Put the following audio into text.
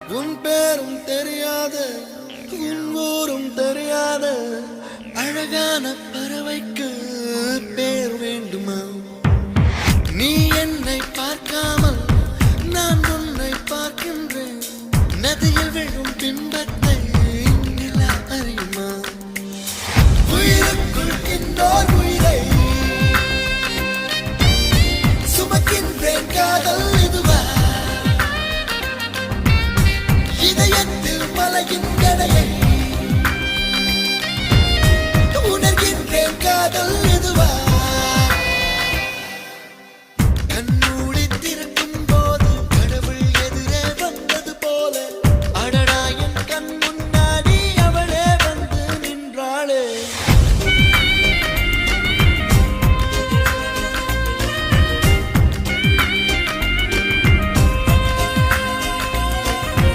உன் பேரும் தெரியாத உன் ஊரும் தெரியாத அழகான பறவைக்கு தலையின் கடையில்